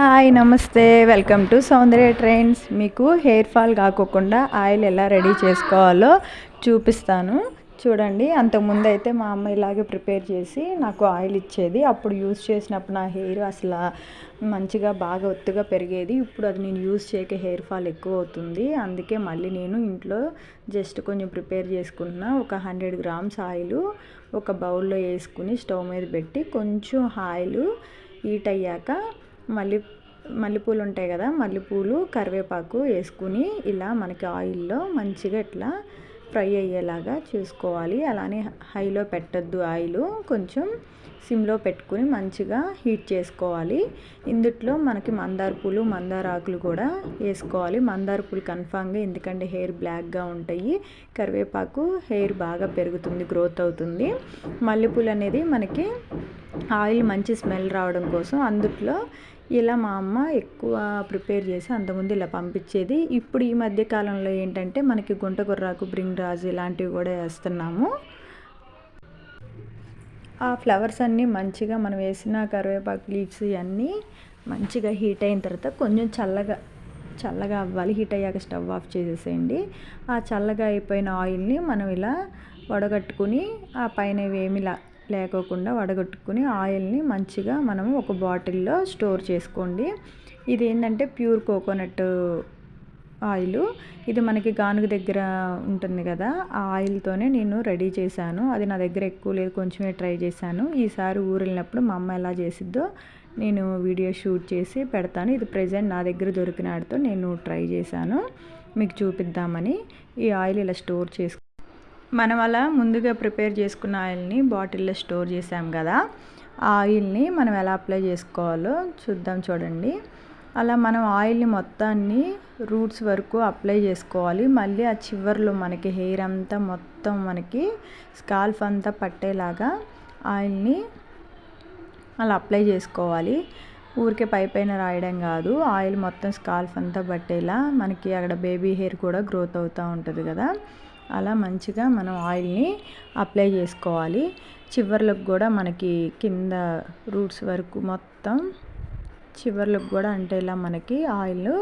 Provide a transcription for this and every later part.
Hi నమస్తే. Welcome to Soundarya trains మీకు hair fall కాకోకుండా ఆయిల్ ఎలా రెడీ చేసుకోవాలో చూపిస్తాను. చూడండి అంతకుముందు అయితే మా అమ్మ ఇలాగే ప్రిపేర్ చేసి నాకు ఆయిల్ ఇచ్చేది. అప్పుడు యూస్ చేసినప్పుడు నా హెయిర్ అసలు మంచిగా బాగా ఒత్తుగా పెరిగేది. ఇప్పుడు అది నేను యూస్ చేయక హెయిర్ ఫాల్ ఎక్కువ అవుతుంది. అందుకే మళ్ళీ నేను ఇంట్లో జస్ట్ కొంచెం ప్రిపేర్ చేసుకుంటున్నా. ఒక హండ్రెడ్ గ్రామ్స్ ఆయిల్ ఒక బౌల్లో వేసుకుని స్టవ్ మీద పెట్టి కొంచెం ఆయిల్ హీట్ అయ్యాక మళ్ళీ మల్లెపూలు ఉంటాయి కదా మల్లెపూలు కరివేపాకు వేసుకుని ఇలా మనకి ఆయిల్లో మంచిగా ఇట్లా ఫ్రై అయ్యేలాగా చూసుకోవాలి. అలానే హైలో పెట్టద్దు ఆయిల్ కొంచెం సిమ్లో పెట్టుకుని మంచిగా హీట్ చేసుకోవాలి. ఇందుట్లో మనకి మందార పూలు మందార ఆకులు కూడా వేసుకోవాలి. మందార పూలు కన్ఫామ్గా ఎందుకంటే హెయిర్ బ్లాక్గా ఉంటాయి. కరివేపాకు హెయిర్ బాగా పెరుగుతుంది గ్రోత్ అవుతుంది. మల్లెపూలు అనేది మనకి ఆయిల్ మంచి స్మెల్ రావడం కోసం అందుట్లో ఇలా మా అమ్మ ఎక్కువ ప్రిపేర్ చేసి అంతకుముందు ఇలా పంపించేది. ఇప్పుడు ఈ మధ్య కాలంలో ఏంటంటే మనకి గుంట గుర్రాకు బ్రింగ్ రాజు ఇలాంటివి కూడా వేస్తున్నాము. ఆ ఫ్లవర్స్ అన్నీ మంచిగా మనం వేసిన కరివేపాకు లీవ్స్ ఇవన్నీ మంచిగా హీట్ అయిన తర్వాత కొంచెం చల్లగా చల్లగా అవ్వాలి. హీట్ అయ్యాక స్టవ్ ఆఫ్ చేసేసేయండి. ఆ చల్లగా అయిపోయిన ఆయిల్ని మనం ఇలా వడగట్టుకుని ఆ పైన ఏమి లేకోకుండా వడగొట్టుకుని ఆయిల్ని మంచిగా మనము ఒక బాటిల్లో స్టోర్ చేసుకోండి. ఇది ఏంటంటే ప్యూర్ కోకోనట్ ఆయిల్. ఇది మనకి గానుగ దగ్గర ఉంటుంది కదా ఆ ఆయిల్తోనే నేను రెడీ చేశాను. అది నా దగ్గర ఎక్కువ లేదు కొంచెమే ట్రై చేశాను. ఈసారి ఊరు వెళ్ళినప్పుడు మా అమ్మ ఎలా చేసిద్దో నేను వీడియో షూట్ చేసి పెడతాను. ఇది ప్రజెంట్ నా దగ్గర దొరికిన ఆడితో నేను ట్రై చేశాను. మీకు చూపిద్దామని ఈ ఆయిల్ ఇలా స్టోర్ చేసుకు మనం అలా ముందుగా ప్రిపేర్ చేసుకున్న ఆయిల్ని బాటిల్లో స్టోర్ చేసాం కదా ఆ ఆయిల్ని మనం ఎలా అప్లై చేసుకోవాలో చూద్దాం చూడండి. అలా మనం ఆయిల్ని మొత్తాన్ని రూట్స్ వరకు అప్లై చేసుకోవాలి. మళ్ళీ ఆ చివర్లో మనకి హెయిర్ అంతా మొత్తం మనకి స్కాల్ఫ్ అంతా పట్టేలాగా ఆయిల్ని అలా అప్లై చేసుకోవాలి. ఊరికే పై పైన రాయడం కాదు ఆయిల్ మొత్తం స్కాల్ఫ్ అంతా పట్టేలా మనకి అక్కడ బేబీ హెయిర్ కూడా గ్రోత్ అవుతూ ఉంటుంది కదా. అలా మంచిగా మనం ఆయిల్ని అప్లై చేసుకోవాలి. చివర్లకు కూడా మనకి కింద రూట్స్ వరకు మొత్తం చివర్లకు కూడా అంటే ఇలా మనకి ఆయిల్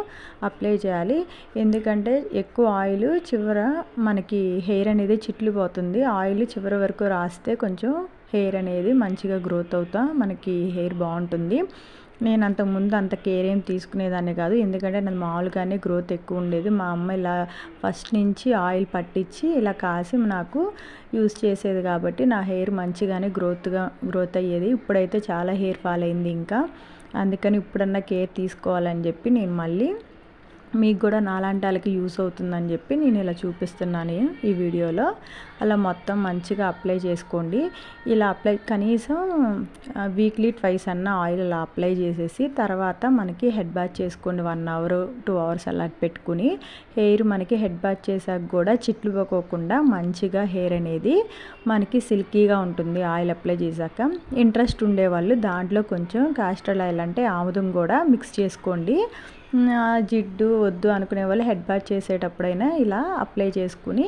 అప్లై చేయాలి. ఎందుకంటే ఎక్కువ ఆయిల్ చివర మనకి హెయిర్ అనేది చిట్లిపోతుంది ఆయిల్ చివరి వరకు రాస్తే కొంచెం హెయిర్ అనేది మంచిగా గ్రోత్ అవుతా మనకి హెయిర్ బాగుంటుంది. నేను అంతకుముందు అంత కేర్ ఏం తీసుకునేదాన్ని కాదు. ఎందుకంటే నాది మామూలుగానే గ్రోత్ ఎక్కువ ఉండేది. మా అమ్మ ఇలా ఫస్ట్ నుంచి ఆయిల్ పట్టించి ఇలా కాసి నాకు యూస్ చేసేది కాబట్టి నా హెయిర్ మంచిగానే గ్రోత్గా గ్రోత్ అయ్యేది. ఇప్పుడైతే చాలా హెయిర్ ఫాల్ అయింది ఇంకా. అందుకని ఇప్పుడన్నా కేర్ తీసుకోవాలని చెప్పి నేను మళ్ళీ మీకు కూడా నాలాంటి వాళ్ళకి యూస్ అవుతుందని చెప్పి నేను ఇలా చూపిస్తున్నాను ఈ వీడియోలో. అలా మొత్తం మంచిగా అప్లై చేసుకోండి. ఇలా అప్లై కనీసం వీక్లీ ట్వైస్ అన్న ఆయిల్ అలా అప్లై చేసేసి తర్వాత మనకి హెడ్ బాత్ చేసుకోండి. వన్ అవర్ టూ అవర్స్ అలా పెట్టుకుని హెయిర్ మనకి హెడ్ బాత్ చేసాక కూడా చిట్లు పోకోకుండా మంచిగా హెయిర్ అనేది మనకి సిల్కీగా ఉంటుంది ఆయిల్ అప్లై చేశాక. ఇంట్రెస్ట్ ఉండేవాళ్ళు దాంట్లో కొంచెం కాస్టర్ ఆయిల్ అంటే ఆముదం కూడా మిక్స్ చేసుకోండి. జిడ్డు వద్దు అనుకునే వాళ్ళు హెడ్ బాత్ చేసేటప్పుడైనా ఇలా అప్లై చేసుకుని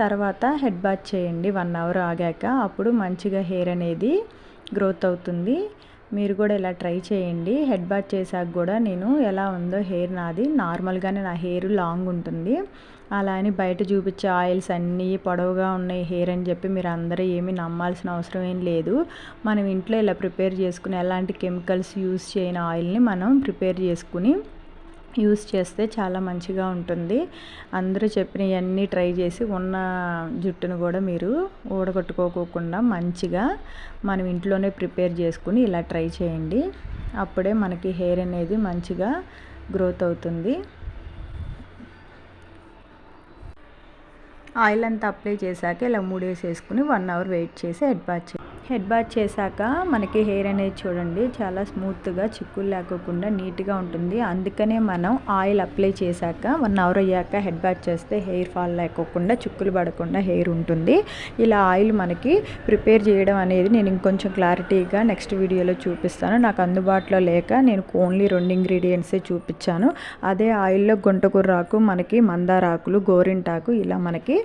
తర్వాత హెడ్ బాత్ చేయండి. వన్ అవర్ ఆగాక అప్పుడు మంచిగా హెయిర్ అనేది గ్రోత్ అవుతుంది. మీరు కూడా ఇలా ట్రై చేయండి. హెడ్ బాత్ చేశాక కూడా నేను ఎలా ఉందో హెయిర్ నాది నార్మల్గానే నా హెయిర్ లాంగ్ ఉంటుంది. అలా అని బయట చూపించే ఆయిల్స్ అన్నీ పొడవుగా ఉన్నాయి హెయిర్ అని చెప్పి మీరు అందరూ ఏమీ నమ్మాల్సిన అవసరం ఏం లేదు. మనం ఇంట్లో ఇలా ప్రిపేర్ చేసుకుని ఎలాంటి కెమికల్స్ యూస్ చేయని ఆయిల్ని మనం ప్రిపేర్ చేసుకుని యూస్ చేస్తే చాలా మంచిగా ఉంటుంది. అందరూ చెప్పినవన్నీ ట్రై చేసి ఉన్న జుట్టును కూడా మీరు ఊడగొట్టుకోకుండా మంచిగా మనం ఇంట్లోనే ప్రిపేర్ చేసుకుని ఇలా ట్రై చేయండి. అప్పుడే మనకి హెయిర్ అనేది మంచిగా గ్రోత్ అవుతుంది. ఆయిల్ అంతా అప్లై చేశాక ఇలా మూడేసి వేసుకుని వన్ అవర్ వెయిట్ చేసి హెడ్ బాత్ హెడ్ బాత్ చేశాక మనకి హెయిర్ అనేది చూడండి చాలా స్మూత్గా చిక్కులు లేకోకుండా నీట్గా ఉంటుంది. అందుకనే మనం ఆయిల్ అప్లై చేశాక వన్ అవర్ అయ్యాక హెడ్ బాత్ చేస్తే హెయిర్ ఫాల్ లేకోకుండా చిక్కులు పడకుండా హెయిర్ ఉంటుంది. ఇలా ఆయిల్ మనకి ప్రిపేర్ చేయడం అనేది నేను ఇంకొంచెం క్లారిటీగా నెక్స్ట్ వీడియోలో చూపిస్తాను. నాకు అందుబాటులో లేక నేను ఓన్లీ రెండు ఇంగ్రీడియంట్సే చూపించాను. అదే ఆయిల్లో గుంటకూరాకు మనకి మందారాకులు గోరింటాకు ఇలా మనకి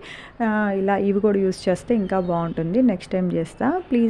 ఇలా ఇవి కూడా యూస్ చేస్తే ఇంకా బాగుంటుంది. నెక్స్ట్ టైం చేస్తా. Please